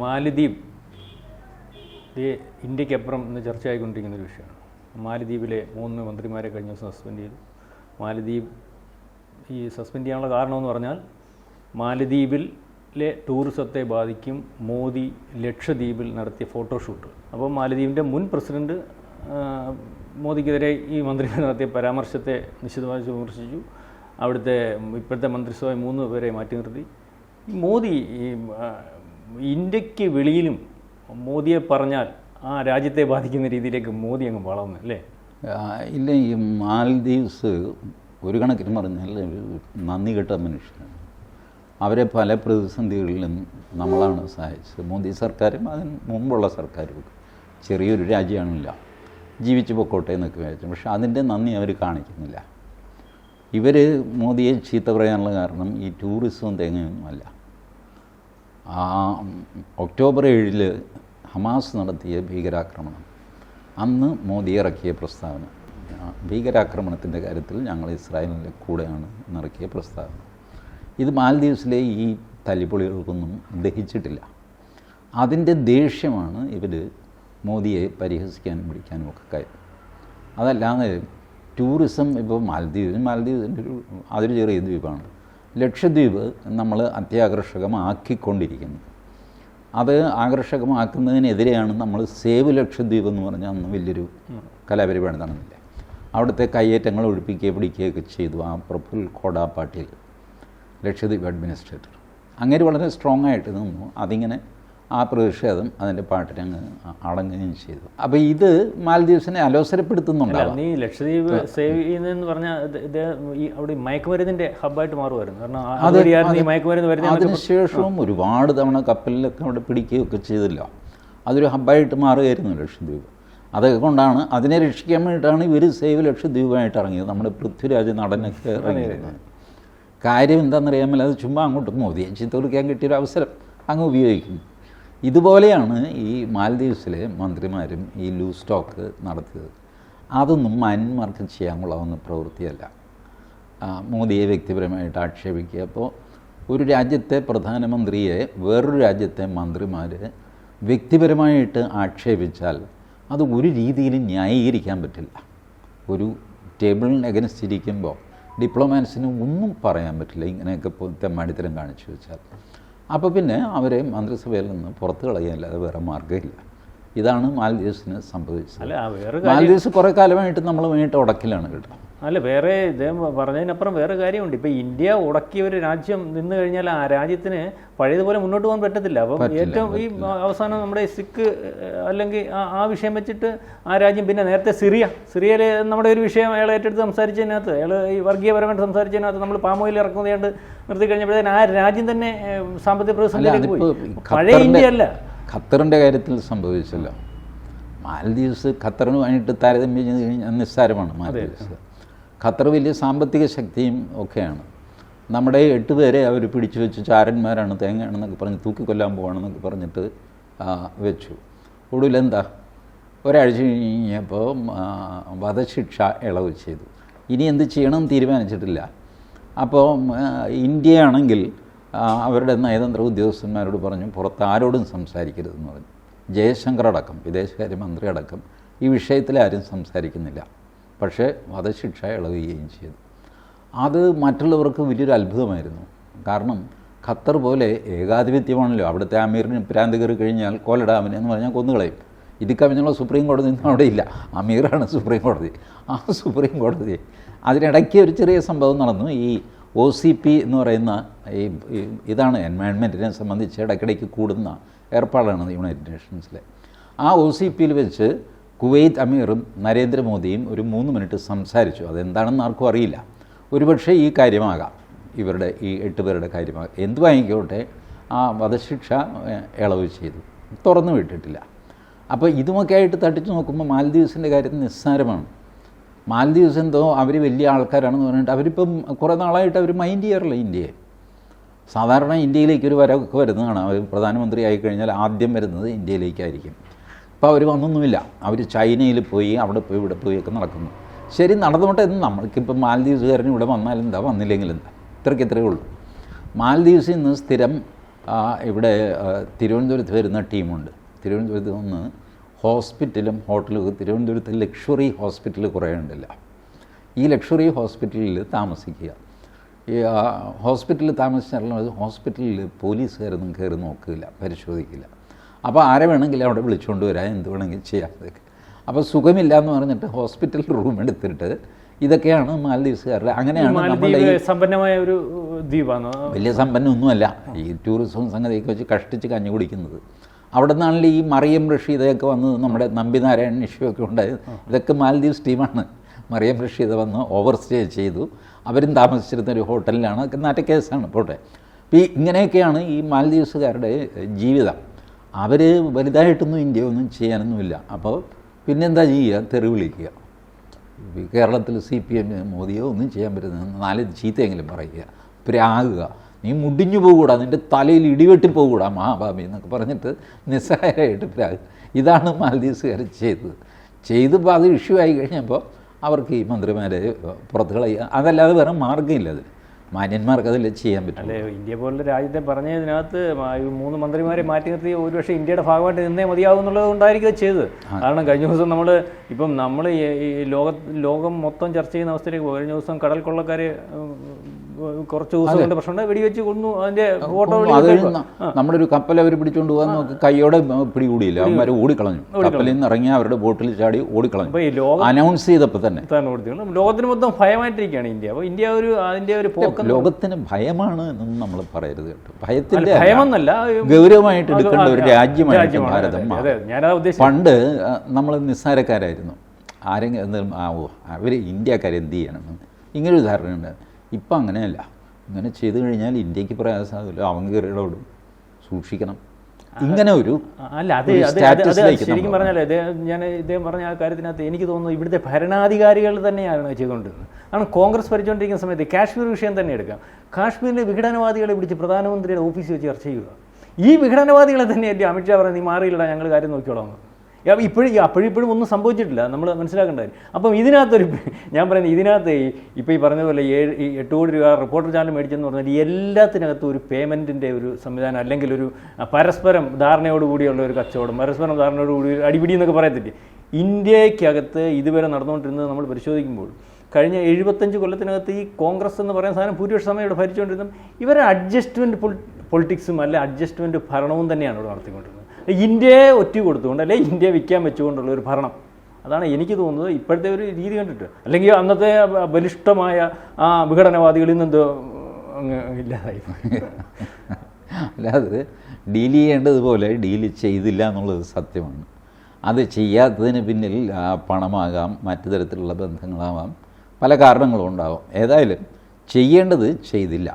മാലദ്വീപ്. ഇന്ത്യക്കപ്പുറം ഇന്ന് ചർച്ചയായിക്കൊണ്ടിരിക്കുന്ന ഒരു വിഷയമാണ്. മാലിദ്വീപിലെ മൂന്ന് മന്ത്രിമാരെ കഴിഞ്ഞ ദിവസം സസ്പെൻഡ് ചെയ്തു. മാലിദ്വീപ് ഈ സസ്പെൻഡ് ചെയ്യാനുള്ള കാരണമെന്ന് പറഞ്ഞാൽ മാലദ്വീപിലെ ടൂറിസത്തെ ബാധിക്കും. മോദി ലക്ഷദ്വീപിൽ നടത്തിയ ഫോട്ടോഷൂട്ട്. അപ്പോൾ മാലദ്വീപിന്റെ മുൻ പ്രസിഡന്റ് ആ, മോദിക്കെതിരെ ഈ മന്ത്രിമാർ നടത്തിയ പരാമർശത്തെ നിശിതമായി വിമർശിച്ചു. അവിടുത്തെ ഇപ്പോഴത്തെ മന്ത്രിസഭ മൂന്ന് പേരെ മാറ്റി നിർത്തി. മോദി ഈ ഇന്ത്യയ്ക്ക് വെളിയിലും മോദിയെ പറഞ്ഞാൽ ആ രാജ്യത്തെ ബാധിക്കുന്ന രീതിയിലേക്ക് മോദി അങ്ങ് വളർന്നു അല്ലേ? ഇല്ല ഈ മാൽദീവ്സ് ഒരു കണക്കിന് പറഞ്ഞാൽ നന്ദി കെട്ട മനുഷ്യനാണ്. അവരെ പല പ്രതിസന്ധികളിലും നമ്മളാണ് സഹായിച്ചത്. മോദി സർക്കാരും അതിന് മുമ്പുള്ള സർക്കാരും ചെറിയൊരു രാജ്യമാണില്ല. ജീവിച്ചു പൊക്കോട്ടെ എന്നൊക്കെ വിചാരിച്ചു. പക്ഷെ അതിന്റെ നന്ദി അവർ കാണിക്കുന്നില്ല. ഇവർ മോദിയെ ചീത്ത പറയാനുള്ള കാരണം ഈ ടൂറിസവും തേങ്ങയൊന്നുമല്ല ആ ഒക്ടോബർ ഏഴിൽ ഹമാസ് നടത്തിയ ഭീകരാക്രമണം. അന്ന് മോദി ഇറക്കിയ പ്രസ്താവന. ഭീകരാക്രമണത്തിന്റെ കാര്യത്തിൽ ഞങ്ങൾ ഇസ്രായേലിന്റെ കൂടെയാണ് എന്നിറക്കിയ പ്രസ്താവന. ഇത് മാലദ്വീപ്സിലെ ഈ തല്ലിപ്പൊളികൾക്കൊന്നും ദഹിച്ചിട്ടില്ല. അതിന്റെ ദേഷ്യമാണ് ഇവർ മോദിയെ പരിഹസിക്കാനും പിടിക്കാനും ഒക്കെ കാര്യം. അതല്ലാതെ ടൂറിസം ഇപ്പോൾ മാലദ്വീപ് മാലദ്വീപിന്റെ ഒരു അതൊരു ചെറിയ ദ്വീപാണ്. ലക്ഷദ്വീപ് നമ്മൾ അത്യാകർഷകമാക്കിക്കൊണ്ടിരിക്കുന്നു. അത് ആകർഷകമാക്കുന്നതിനെതിരെയാണ് നമ്മൾ സേവ് ലക്ഷദ്വീപ് എന്ന് പറഞ്ഞാൽ അന്ന് വലിയൊരു കലാപരിപാടി നടന്നില്ല. അവിടുത്തെ കയ്യേറ്റങ്ങൾ ഒഴിപ്പിക്കുക പിടിക്കുകയൊക്കെ ചെയ്തു ആ പ്രഫുൽ കോട പാട്ടീൽ ലക്ഷദ്വീപ് അഡ്മിനിസ്ട്രേറ്റർ. അങ്ങനെ വളരെ സ്ട്രോങ് ആയിട്ട് നിന്നു. അതിങ്ങനെ ആ പ്രതിഷേധം അതിന്റെ പാട്ടിന് അങ്ങ് അടങ്ങുകയും ചെയ്തു. അപ്പോൾ ഇത് മാലദ്വീപ്സിനെ അലോസരപ്പെടുത്തുന്നുണ്ട് നീ ലക്ഷദ്വീപ് സേവ് ചെയ്യുന്നതെന്ന് പറഞ്ഞാൽ ഈ അവിടെ മയക്കുമരുന്നിന്റെ ഹബ്ബായിട്ട് മാറുമായിരുന്നു. കാരണം മയക്കുമരുന്ന് വരുന്നത് അതിനുശേഷവും ഒരുപാട് തവണ കപ്പലിലൊക്കെ അവിടെ പിടിക്കുകയൊക്കെ ചെയ്തില്ല. അതൊരു ഹബ്ബായിട്ട് മാറുകയായിരുന്നു ലക്ഷദ്വീപ്. അതൊക്കെ കൊണ്ടാണ് അതിനെ രക്ഷിക്കാൻ വേണ്ടിയിട്ടാണ് ഇവർ സേവ് ലക്ഷദ്വീപായിട്ട് ഇറങ്ങിയത്. നമ്മുടെ പൃഥ്വിരാജ് നടനൊക്കെ ഇറങ്ങിയിരുന്നത് കാര്യം എന്താണെന്നറിയാമല്ലോ അത് ചുമ്മാ അങ്ങോട്ട് മോദിയെ ചിത്തൊളിക്കാൻ കിട്ടിയൊരു അവസരം അങ്ങ് ഉപയോഗിക്കുന്നു. ഇതുപോലെയാണ് ഈ മാലദ്വീപ്സിലെ മന്ത്രിമാരും ഈ ലൂസ് സ്റ്റോക്ക് നടത്തിയത്. അതൊന്നും മാന്യന്മാർക്ക് ചെയ്യാൻ കൊള്ളാവുന്ന പ്രവൃത്തിയല്ല. മോദിയെ വ്യക്തിപരമായിട്ട് ആക്ഷേപിക്കുക. അപ്പോൾ ഒരു രാജ്യത്തെ പ്രധാനമന്ത്രിയെ വേറൊരു രാജ്യത്തെ മന്ത്രിമാർ വ്യക്തിപരമായിട്ട് ആക്ഷേപിച്ചാൽ അത് ഒരു രീതിയിലും ന്യായീകരിക്കാൻ പറ്റില്ല. ഒരു ടേബിളിന് അഗൻസ്റ്റ് ഇരിക്കുമ്പോൾ ഡിപ്ലോമാറ്റ്സിന് ഒന്നും പറയാൻ പറ്റില്ല. ഇങ്ങനെയൊക്കെ തെമ്മാടിത്തരം കാണിച്ചു വെച്ചാൽ. അപ്പോൾ പിന്നെ അവരെ മന്ത്രിസഭയിൽ നിന്ന് പുറത്ത് കളയാനല്ലാതെ വേറെ മാർഗമില്ല. ഇതാണ് മാൽദീവ്സിന് സംഭവിച്ചത്. മാൽദീവ്സ് കുറേ കാലമായിട്ട് നമ്മൾ വേണ്ടിയിട്ട് ഉടക്കിലാണ് കേട്ടോ അല്ല വേറെ ഇദ്ദേഹം പറഞ്ഞതിനപ്പുറം വേറെ കാര്യമുണ്ട്. ഇപ്പൊ ഇന്ത്യ ഉടക്കിയ ഒരു രാജ്യം നിന്ന് കഴിഞ്ഞാൽ ആ രാജ്യത്തിന് പഴയതുപോലെ മുന്നോട്ട് പോകാൻ പറ്റത്തില്ല. അപ്പം ഏറ്റവും ഈ അവസാനം നമ്മുടെ സിഖ് അല്ലെങ്കിൽ ആ- വിഷയം വെച്ചിട്ട് ആ രാജ്യം പിന്നെ നേരത്തെ സിറിയ. സിറിയയിൽ നമ്മുടെ ഒരു വിഷയം അയാൾ ഏറ്റെടുത്ത് സംസാരിച്ചതിനകത്ത് അയാൾ ഈ വർഗീയപരമായിട്ട് സംസാരിച്ചതിനകത്ത് നമ്മൾ പാമോയിൽ ഇറക്കുന്നത് ഇറക്കുന്നതുകൊണ്ട് നിർത്തി കഴിഞ്ഞപ്പോഴത്തേന് ആ രാജ്യം തന്നെ സാമ്പത്തിക പ്രതിസന്ധിയിലേക്ക് പോയി. പഴയ ഇന്ത്യ അല്ല. ഖത്തറിന്റെ കാര്യത്തിൽ സംഭവിച്ചല്ലോ. മാലദ്വീപ്സ് ഖത്തറിനുമായിട്ട് താരതമ്യം ചെയ്ത് കഴിഞ്ഞാൽ നിസ്സാരമാണ് മാലദ്വീപ്സ്. ഖത്തർ വലിയ സാമ്പത്തിക ശക്തിയും ഒക്കെയാണ്. നമ്മുടെ എട്ട് പേരെ അവർ പിടിച്ചു വെച്ച് ചാരന്മാരാണ് തേങ്ങയാണെന്നൊക്കെ പറഞ്ഞ് തൂക്കിക്കൊല്ലാൻ പോവാണെന്നൊക്കെ പറഞ്ഞിട്ട് വെച്ചു. ഒടുവിൽ എന്താ? ഒരാഴ്ച കഴിഞ്ഞപ്പോൾ വധശിക്ഷ ഇളവ് ചെയ്തു. ഇനി എന്ത് ചെയ്യണം തീരുമാനിച്ചിട്ടില്ല. അപ്പോൾ ഇന്ത്യയാണെങ്കിൽ അവരുടെ നയതന്ത്ര ഉദ്യോഗസ്ഥന്മാരോട് പറഞ്ഞു പുറത്ത് ആരോടും സംസാരിക്കരുതെന്ന് പറഞ്ഞു. ജയശങ്കർ അടക്കം വിദേശകാര്യമന്ത്രി അടക്കം ഈ വിഷയത്തിൽ ആരും സംസാരിക്കുന്നില്ല. പക്ഷേ വധശിക്ഷ ഇളകുകയും ചെയ്തു. അത് മറ്റുള്ളവർക്ക് വലിയൊരു അത്ഭുതമായിരുന്നു. കാരണം ഖത്തർ പോലെ ഏകാധിപത്യമാണല്ലോ. അവിടുത്തെ അമീറിന് ഭ്രാന്ത് കയറി കഴിഞ്ഞാൽ കൊലടാമനെ എന്ന് പറഞ്ഞാൽ കൊന്നുകളയും ഇത് സുപ്രീം കോടതി ഒന്നും അവിടെ ഇല്ല. അമീറാണ് സുപ്രീം കോടതി. ആ സുപ്രീം കോടതി അതിനിടയ്ക്ക് ഒരു ചെറിയ സംഭവം നടന്നു. ഈ ഒ സി പി എന്ന് പറയുന്ന ഈ- ഇതാണ് എൻവയൺമെന്റിനെ സംബന്ധിച്ച് ഇടയ്ക്കിടയ്ക്ക് കൂടുന്ന ഏർപ്പാടാണ് യുണൈറ്റഡ് നേഷൻസിലെ ആ ഒ സി പിയിൽ വെച്ച് കുവൈത്ത് അമീറും നരേന്ദ്രമോദിയും ഒരു മൂന്ന് മിനിറ്റ് സംസാരിച്ചു. അതെന്താണെന്ന് ആർക്കും അറിയില്ല. ഒരുപക്ഷെ ഈ കാര്യമാകാം. ഇവരുടെ ഈ എട്ട് പേരുടെ കാര്യമാകാം. എന്തു വാങ്ങിക്കോട്ടെ? ആ വധശിക്ഷ ഇളവ് ചെയ്തു. തുറന്നു വിട്ടിട്ടില്ല. അപ്പോൾ ഇതുമൊക്കെ ആയിട്ട് തട്ടിച്ചു നോക്കുമ്പോൾ മാലദ്വീപ്സിന്റെ കാര്യം നിസ്സാരമാണ്. മാലദ്വീപ്സ് എന്തോ അവർ വലിയ ആൾക്കാരാണെന്ന് പറഞ്ഞിട്ട് അവരിപ്പം കുറേ നാളായിട്ട് അവർ മൈൻഡ് ചെയ്യാറില്ല ഇന്ത്യയെ? സാധാരണ ഇന്ത്യയിലേക്കൊരു വരവൊക്കെ വരുന്നതാണ്. അവർ പ്രധാനമന്ത്രി ആയിക്കഴിഞ്ഞാൽ ആദ്യം വരുന്നത് ഇന്ത്യയിലേക്കായിരിക്കും. ഇപ്പോൾ അവർ വന്നൊന്നുമില്ല. അവർ ചൈനയിൽ പോയി അവിടെ പോയി ഇവിടെ പോയി ഒക്കെ നടക്കുന്നു. ശരി നടന്നോട്ടെ എന്ന് നമ്മൾക്കിപ്പോൾ മാലദ്വീപ്സുകാരൻ ഇവിടെ വന്നാലും എന്താ? വന്നില്ലെങ്കിൽ എന്താ? ഇത്രയ്ക്ക് ഇത്രയേ ഉള്ളൂ. മാലദ്വീപ്സിൽ നിന്ന് സ്ഥിരം ഇവിടെ തിരുവനന്തപുരത്ത് വരുന്ന ടീമുണ്ട്. തിരുവനന്തപുരത്ത് നിന്ന് ഹോസ്പിറ്റലും ഹോട്ടലും തിരുവനന്തപുരത്ത് ലക്ഷറി ഹോസ്പിറ്റൽ കുറേ ഉണ്ടല്ല. ഈ ലക്ഷറി ഹോസ്പിറ്റലിൽ താമസിക്കുക. ഈ ഹോസ്പിറ്റലിൽ താമസിച്ചാലും ഹോസ്പിറ്റലിൽ പോലീസുകാരൊന്നും കയറി നോക്കില്ല പരിശോധിക്കില്ല. അപ്പോൾ ആരെ വേണമെങ്കിലും അവിടെ വിളിച്ചുകൊണ്ട് വരാം എന്ത് വേണമെങ്കിലും ചെയ്യാം അതൊക്കെ അപ്പോൾ സുഖമില്ല എന്ന് പറഞ്ഞിട്ട് ഹോസ്പിറ്റൽ റൂം എടുത്തിട്ട് ഇതൊക്കെയാണ് മാലദ്വീപ്സുകാരുടെ അങ്ങനെയാണ് നമ്മുടെ സമ്പന്നമായ ഒരു ദ്വീപാണ്? വലിയ സമ്പന്നമൊന്നുമല്ല ഈ ടൂറിസം സംഗതിയൊക്കെ വെച്ച് കഷ്ടിച്ച് കഞ്ഞു കുടിക്കുന്നത്. അവിടെ നിന്നാണല്ലോ ഈ മറിയം റഷീദയൊക്കെ വന്നത് നമ്മുടെ നമ്പിനാരായണൻ ഇഷ്യൂയൊക്കെ ഉണ്ടായത്. ഇതൊക്കെ മാലദ്വീപ്സ് ടീമാണ്. മറിയം റഷീദ വന്ന് ഓവർ സ്റ്റേ ചെയ്തു. അവരും താമസിച്ചിരുന്ന ഒരു ഹോട്ടലിലാണ്. അതൊക്കെ നാറ്റ കേസാണ്. പോട്ടെ. അപ്പോൾ ഈ ഇങ്ങനെയൊക്കെയാണ് ഈ മാലദ്വീപ്സുകാരുടെ ജീവിതം. അവർ വലുതായിട്ടൊന്നും ഇന്ത്യ ഒന്നും ചെയ്യാനൊന്നുമില്ല. അപ്പോൾ പിന്നെന്താ ചെയ്യുക? തെറി വിളിക്കുക. കേരളത്തിൽ സി പി എം മോദിയോ ഒന്നും ചെയ്യാൻ പറ്റുന്ന നാല് ചീത്തയെങ്കിലും പറയുക. പ്രാകുക. നീ മുടിഞ്ഞു പോകൂടാ. നിന്റെ തലയിൽ ഇടിവെട്ടി പോകൂടാ മഹാഭാബി എന്നൊക്കെ പറഞ്ഞിട്ട് നിസ്സഹായമായിട്ട് പ്രാകുക ഇതാണ് മാലദ്വീപ്സുകാർ ചെയ്തത്. ചെയ്തപ്പോൾ അത് ഇഷ്യൂ ആയി കഴിഞ്ഞപ്പോൾ അവർക്ക് ഈ മന്ത്രിമാരെ പുറത്ത് കളയുക. അതല്ലാതെ വേറെ മാർഗമില്ല അതിൽ മാന്യന്മാർക്ക് അതിൽ ചെയ്യാൻ പറ്റും അല്ലേ ഇന്ത്യ പോലുള്ള രാജ്യത്തെ പറഞ്ഞതിനകത്ത് മൂന്ന് മന്ത്രിമാരെ മാറ്റി നിർത്തി ഒരുപക്ഷെ ഇന്ത്യയുടെ ഭാഗമായിട്ട് നിന്നേ മതിയാവും എന്നുള്ളത് കൊണ്ടായിരിക്കും അത് ചെയ്തത്. കാരണം കഴിഞ്ഞ ദിവസം നമ്മൾ ഇപ്പം നമ്മൾ ഈ ലോക ലോകം മൊത്തം ചർച്ച ചെയ്യുന്ന അവസ്ഥയിലേക്ക് കഴിഞ്ഞ ദിവസം കടൽ കൊള്ളക്കാരെ കുറച്ച് ദിവസം കൊണ്ട് പ്രശ്നം വെടിവെച്ച് കൊന്നു. അതിന്റെ ഫോട്ടോ നമ്മുടെ ഒരു കപ്പൽ അവർ പിടിച്ചുകൊണ്ട് പോകാൻ നോക്കി കൈയോടെ പിടികൂടിയില്ല. അവന്മാർ ഓടിക്കളഞ്ഞു. കപ്പലിൽ നിന്ന് ഇറങ്ങി അവരുടെ ബോട്ടിൽ ചാടി ഓടിക്കളഞ്ഞു. അപ്പൊ അനൗൺസ് ചെയ്തപ്പോൾ തന്നെ. ലോകത്തിന് മൊത്തം ഭയമായിട്ടിരിക്കുകയാണ് ഇന്ത്യ. അപ്പോൾ ഇന്ത്യ ഒരു അതിന്റെ ഒരു പോക്ക് ലോകത്തിന് ഭയമാണ് എന്നൊന്നും നമ്മൾ പറയരുത് കേട്ടോ. ഭയത്തിന്റെ. ഭയമെന്നല്ല ഗൗരവമായിട്ട് എടുക്കേണ്ട ഒരു രാജ്യമായിട്ട് രാജ്യമാണ്. ഭാരതം. പണ്ട് നമ്മൾ നിസ്സാരക്കാരായിരുന്നു. ആരെങ്കിലും എന്തെങ്കിലും ആവോ അവർ ഇന്ത്യക്കാരെന്ത് ചെയ്യണം? ഇങ്ങനൊരു ധാരണയുണ്ട് ഇപ്പം അങ്ങനെയല്ല. ഇങ്ങനെ ചെയ്തു കഴിഞ്ഞാൽ ഇന്ത്യയ്ക്ക് പ്രയാസമാകില്ല. അവൻ കയറിയിടപെടും സൂക്ഷിക്കണം. ഇങ്ങനെ ഒരു അല്ല അത് ശരിക്കും പറഞ്ഞാൽ ഞാൻ ഇദ്ദേഹം പറഞ്ഞ ആ കാര്യത്തിനകത്ത് എനിക്ക് തോന്നുന്നു ഇവിടുത്തെ ഭരണാധികാരികൾ തന്നെയാണ് ചെയ്തുകൊണ്ടിരുന്നത് കാരണം കോൺഗ്രസ് ഭരിച്ചുകൊണ്ടിരിക്കുന്ന സമയത്ത് കാശ്മീർ വിഷയം തന്നെ എടുക്കാം. കാശ്മീരിലെ വിഘടനവാദികളെ വിളിച്ച് പ്രധാനമന്ത്രിയുടെ ഓഫീസിൽ വെച്ച് ചർച്ച ചെയ്യുക. ഈ വിഘടനവാദികളെ തന്നെയല്ലേ അമിത്ഷാ പറഞ്ഞത് നീ മാറിയില്ലടാ ഞങ്ങൾ കാര്യം നോക്കിയോളാം ഇപ്പോഴും അപ്പോഴും ഇപ്പോഴും ഒന്നും സംഭവിച്ചിട്ടില്ല. നമ്മൾ മനസ്സിലാക്കേണ്ട കാര്യം. അപ്പം ഇതിനകത്തൊരു ഞാൻ പറയുന്നത് ഇതിനകത്ത് ഇപ്പോൾ ഈ പറഞ്ഞ പോലെ ഏഴ് എട്ട് കോടി രൂപ റിപ്പോർട്ടർ ചാനൽ മേടിച്ചെന്ന് പറഞ്ഞാൽ എല്ലാത്തിനകത്തും ഒരു പേയ്മെന്റിന്റെ ഒരു സംവിധാനം അല്ലെങ്കിൽ ഒരു പരസ്പരം ധാരണയോടുകൂടിയുള്ള ഒരു കച്ചവടം പരസ്പരം ധാരണയോടുകൂടി അടിപിടി എന്നൊക്കെ പറയത്തില്ലേ? ഇന്ത്യക്കകത്ത് ഇതുവരെ നടന്നുകൊണ്ടിരുന്നത് നമ്മൾ പരിശോധിക്കുമ്പോൾ കഴിഞ്ഞ എഴുപത്തഞ്ച് കൊല്ലത്തിനകത്ത് ഈ കോൺഗ്രസ് എന്ന് പറയുന്ന സാധനം ഭൂരിപക്ഷ സമയം ഇവിടെ ഭരിച്ചുകൊണ്ടിരുന്നത് ഇവരെ അഡ്ജസ്റ്റ്മെന്റ് പൊളിറ്റിക്സും അല്ലെ അഡ്ജസ്റ്റ്മെന്റ് ഭരണവും തന്നെയാണ് ഇവിടെ നടത്തിക്കൊണ്ടിരുന്നത്. ഇന്ത്യയെ ഒറ്റ കൊടുത്തുകൊണ്ട് അല്ലെ ഇന്ത്യയെ വിൽക്കാൻ വെച്ചുകൊണ്ടുള്ള ഒരു ഭരണം. അതാണ് എനിക്ക് തോന്നുന്നത് ഇപ്പോഴത്തെ ഒരു രീതി കണ്ടിട്ട്. അല്ലെങ്കിൽ അന്നത്തെ ബലിഷ്ടമായ ആ വിഘടനവാദികളിൽ നിന്ന് എന്തോ അങ്ങ് ഇല്ലാതായി അല്ലാതെ ഡീൽ ചെയ്യേണ്ടതുപോലെ ഡീൽ ചെയ്തില്ല എന്നുള്ളത് സത്യമാണ്. അത് ചെയ്യാത്തതിന് പിന്നിൽ പണമാകാം മറ്റു തരത്തിലുള്ള ബന്ധങ്ങളാവാം പല കാരണങ്ങളും ഉണ്ടാവാം. ഏതായാലും ചെയ്യേണ്ടത് ചെയ്തില്ല.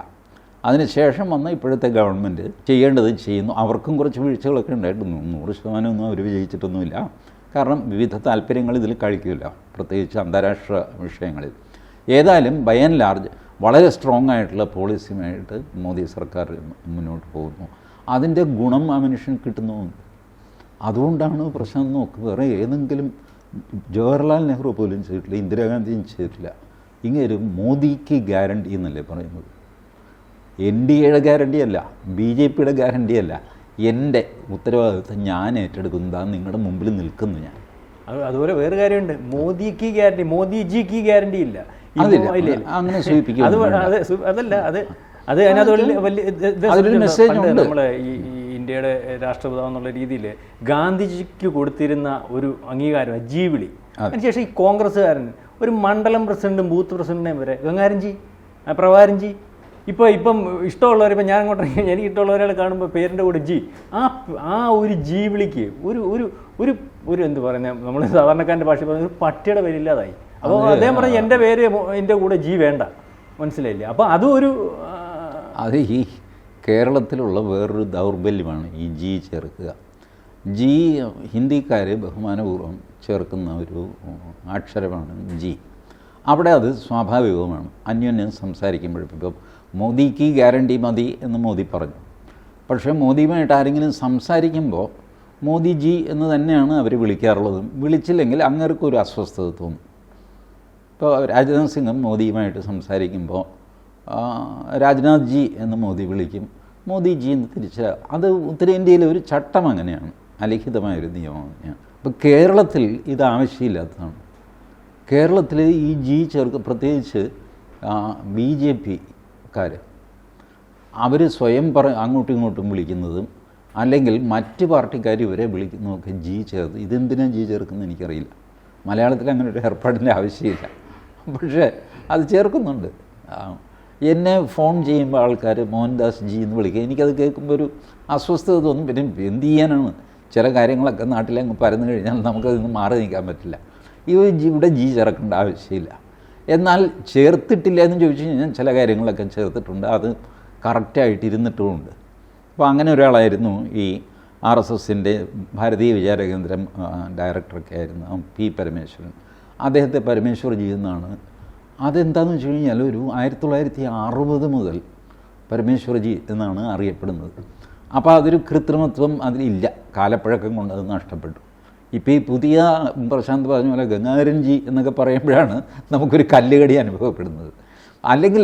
അതിനുശേഷം വന്ന ഇപ്പോഴത്തെ ഗവൺമെന്റ് ചെയ്യേണ്ടത് ചെയ്യുന്നു. അവർക്കും കുറച്ച് വീഴ്ചകളൊക്കെ ഉണ്ടായിട്ടുണ്ട്. നൂറ് ശതമാനമൊന്നും അവർ വിജയിച്ചിട്ടൊന്നുമില്ല. കാരണം വിവിധ താല്പര്യങ്ങൾ ഇതിൽ കഴിക്കില്ല. പ്രത്യേകിച്ച് അന്താരാഷ്ട്ര വിഷയങ്ങളിൽ. ഏതായാലും ബൈ ആൻഡ് ലാർജ് വളരെ സ്ട്രോങ് ആയിട്ടുള്ള പോളിസിയുമായിട്ട് മോദി സർക്കാർ മുന്നോട്ട് പോകുന്നു. അതിന്റെ ഗുണം ആ മനുഷ്യന് കിട്ടുന്നുമുണ്ട്. അതുകൊണ്ടാണ് പ്രശ്നം നോക്ക് വേറെ ഏതെങ്കിലും ജവഹർലാൽ നെഹ്റു പോലും ചെയ്തിട്ടില്ല ഇന്ദിരാഗാന്ധിയും ചെയ്തിട്ടില്ല. ഇങ്ങനെ മോദിക്ക് ഗ്യാരണ്ടി എന്നല്ലേ പറയുന്നത്? എൻ ഡി എയുടെ ഗ്യാരണ്ടിയല്ല ബി ജെ പിയുടെ ഗ്യാരണ്ടിയല്ല. എന്റെ ഉത്തരവാദിത്വം ഞാൻ ഏറ്റെടുക്കുന്നതാണ് നിങ്ങളുടെ മുമ്പിൽ നിൽക്കുന്നു ഞാൻ. അത് അതുപോലെ വേറെ കാര്യമുണ്ട്. മോദിക്ക് ഗ്യാരണ്ടി മോദിജിക്ക് ഗ്യാരണ്ടി ഇല്ല. അങ്ങനെ അത് അതല്ല അത് അത് അതിനകത്ത് വലിയ ഉണ്ട്. നമ്മളെ ഈ ഇന്ത്യയുടെ രാഷ്ട്രപിതാവ് എന്നുള്ള രീതിയിൽ ഗാന്ധിജിക്ക് കൊടുത്തിരുന്ന ഒരു അംഗീകാരം ജീവിളി. അതിനുശേഷം ഈ കോൺഗ്രസ്സുകാരൻ ഒരു മണ്ഡലം പ്രസിഡന്റും ബൂത്ത് പ്രസിഡന്റിനെയും വരെ ഗംഗാരൻജി പ്രവാരൻജി പ്രഭാരൻജി ഇപ്പോൾ ഇപ്പം ഇഷ്ടമുള്ളവർ ഇപ്പം ഞാൻ അങ്ങോട്ട് എനിക്ക് ഇഷ്ടമുള്ളവരെ കാണുമ്പോൾ പേരിന്റെ കൂടെ ജി. ആ ആ ഒരു ജി വിളിക്ക്. ഒരു ഒരു ഒരു ഒരു എന്ത് പറയുന്നത് നമ്മൾ സാധാരണക്കാരന്റെ ഭാഷ പറഞ്ഞ ഒരു പട്ടിയുടെ പേരില്ലാതായി. അപ്പോൾ അദ്ദേഹം പറഞ്ഞു എന്റെ പേര് എന്റെ കൂടെ ജി വേണ്ട. മനസ്സിലായില്ലേ? അപ്പോൾ അതും ഒരു അത് ഈ കേരളത്തിലുള്ള വേറൊരു ദൗർബല്യമാണ് ഈ ജി ചേർക്കുക. ജി ഹിന്ദിക്കാർ ബഹുമാനപൂർവം ചേർക്കുന്ന ഒരു അക്ഷരമാണ് ജി. അവിടെ അത് സ്വാഭാവികവുമാണ്. അന്യോന്യം സംസാരിക്കുമ്പോഴും ഇപ്പോൾ മോദിക്ക് ഗ്യാരണ്ടി മതി എന്ന് മോദി പറഞ്ഞു. പക്ഷേ മോദിയുമായിട്ട് ആരെങ്കിലും സംസാരിക്കുമ്പോൾ മോദിജി എന്ന് തന്നെയാണ് അവർ വിളിക്കാറുള്ളതും. വിളിച്ചില്ലെങ്കിൽ അങ്ങേർക്കും ഒരു അസ്വസ്ഥത തോന്നും. ഇപ്പോൾ രാജ്നാഥ് സിംഗും മോദിയുമായിട്ട് സംസാരിക്കുമ്പോൾ രാജ്നാഥ് ജി എന്ന് മോദി വിളിക്കും. മോദിജി എന്ന് തിരിച്ച് അത് ഉത്തരേന്ത്യയിലെ ഒരു ചട്ടം അങ്ങനെയാണ്. അലിഖിതമായൊരു നിയമം അങ്ങനെയാണ്. അപ്പോൾ കേരളത്തിൽ ഇത് ആവശ്യമില്ലാത്തതാണ്. കേരളത്തിൽ ഈ ജി ചേർക്ക് പ്രത്യേകിച്ച് ബി ജെ പിക്കാർ അവർ സ്വയം പറ അങ്ങോട്ടും ഇങ്ങോട്ടും വിളിക്കുന്നതും അല്ലെങ്കിൽ മറ്റ് പാർട്ടിക്കാർ ഇവരെ വിളിക്കുന്നതൊക്കെ ജി ചേർത്ത് ഇതെന്തിനാണ് ജി ചേർക്കുന്നത് എനിക്കറിയില്ല. മലയാളത്തിൽ അങ്ങനെ ഒരു ഏർപ്പാടിന്റെ ആവശ്യമില്ല. പക്ഷേ അത് ചേർക്കുന്നുണ്ട്. എന്നെ ഫോൺ ചെയ്യുമ്പോൾ ആൾക്കാർ മോഹൻദാസ് ജി എന്ന് വിളിക്കുക എനിക്കത് കേൾക്കുമ്പോൾ ഒരു അസ്വസ്ഥത തോന്നും. പിന്നെ എന്ത് ചെയ്യാനാണ്? ചില കാര്യങ്ങളൊക്കെ നാട്ടിലങ്ങ് പരന്നു കഴിഞ്ഞാൽ നമുക്കതിൽ മാറി നിൽക്കാൻ പറ്റില്ല. ഇവിടെ ജി ചേർക്കേണ്ട ആവശ്യമില്ല. എന്നാൽ ചേർത്തിട്ടില്ല എന്ന് ചോദിച്ചു കഴിഞ്ഞാൽ ചില കാര്യങ്ങളൊക്കെ ചേർത്തിട്ടുണ്ട്. അത് കറക്റ്റായിട്ട് ഇരുന്നിട്ടുമുണ്ട്. അപ്പോൾ അങ്ങനെ ഒരാളായിരുന്നു ഈ ആർ എസ് എസിന്റെ ഭാരതീയ വിചാരകേന്ദ്രം ഡയറക്ടറൊക്കെ ആയിരുന്നു പി പരമേശ്വരൻ. അദ്ദേഹത്തെ പരമേശ്വർജി എന്നാണ്. അതെന്താണെന്ന് വെച്ച് കഴിഞ്ഞാൽ ഒരു ആയിരത്തി തൊള്ളായിരത്തി അറുപത് മുതൽ പരമേശ്വർജി എന്നാണ് അറിയപ്പെടുന്നത്. അപ്പോൾ അതൊരു കൃത്രിമത്വം അതിലില്ല. കാലപ്പഴക്കം കൊണ്ട് അത് നഷ്ടപ്പെട്ടു. ഇപ്പോൾ ഈ പുതിയ പ്രശാന്ത് പറഞ്ഞ പോലെ ഗംഗാധരൻജി എന്നൊക്കെ പറയുമ്പോഴാണ് നമുക്കൊരു കല്ലുകടി അനുഭവപ്പെടുന്നത്. അല്ലെങ്കിൽ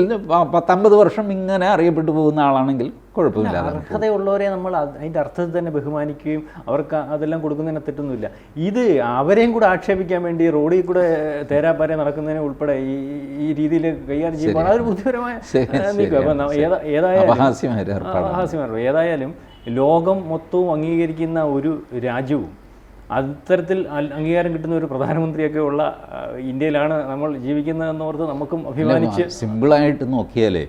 പത്തമ്പത് വർഷം ഇങ്ങനെ അറിയപ്പെട്ടു പോകുന്ന ആളാണെങ്കിൽ കുഴപ്പമില്ല. അർഹതയുള്ളവരെ നമ്മൾ അത് അതിന്റെ അർത്ഥത്തിൽ തന്നെ ബഹുമാനിക്കുകയും അവർക്ക് അതെല്ലാം കൊടുക്കുന്നതിന് തെറ്റൊന്നുമില്ല. ഇത് അവരെയും കൂടെ ആക്ഷേപിക്കാൻ വേണ്ടി റോഡിൽ കൂടെ തേരാപ്പാര നടക്കുന്നതിന് ഉൾപ്പെടെ ഈ ഈ രീതിയിൽ കൈകാര്യം ചെയ്യുമ്പോൾ അതൊരു ബുദ്ധിപരമായ ഏതായാലും ഏതായാലും ലോകം മൊത്തവും അംഗീകരിക്കുന്ന ഒരു രാജ്യവും അത്തരത്തിൽ അംഗീകാരം കിട്ടുന്ന ഒരു പ്രധാനമന്ത്രിയൊക്കെ ഉള്ള ഇന്ത്യയിലാണ് നമ്മൾ ജീവിക്കുന്നതെന്നോർത്ത് നമുക്കും അഭിമാനിച്ച് സിമ്പിളായിട്ട് നോക്കിയാലേ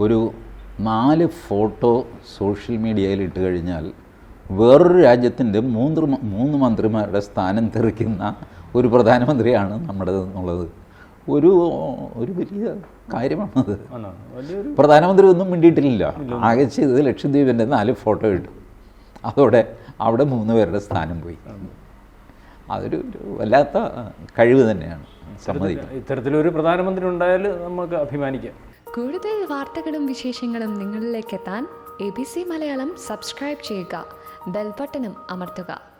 ഒരു നാല് ഫോട്ടോ സോഷ്യൽ മീഡിയയിൽ ഇട്ട് കഴിഞ്ഞാൽ വേറൊരു രാജ്യത്തിന്റെ മൂന്ന് മൂന്ന് മന്ത്രിമാരുടെ സ്ഥാനം തെറിക്കുന്ന ഒരു പ്രധാനമന്ത്രിയാണ് നമ്മുടെ എന്നുള്ളത്. ഒരു ഒരു വലിയ കാര്യമാണത്. പ്രധാനമന്ത്രി ഒന്നും മിണ്ടിയിട്ടില്ല ആകെ ചെയ്തത് ലക്ഷദ്വീപിന്റെ നാല് ഫോട്ടോ ഇട്ടു. അതോടെ അവിടെ മൂന്ന് പേരുടെ സ്ഥാനം പോയി. അതൊരു വല്ലാത്ത കഴിവ് തന്നെയാണ് സമ്മതിക്കും ഇത്തരത്തിലൊരു പ്രധാനമന്ത്രി ഉണ്ടായാൽ നമുക്ക് അഭിമാനിക്കാം. കൂടുതൽ വാർത്തകളും വിശേഷങ്ങളും നിങ്ങളിലേക്ക് എത്താൻ A B C Malayalam subscribe ചെയ്യുക. ബെൽബട്ടനും അമർത്തുക.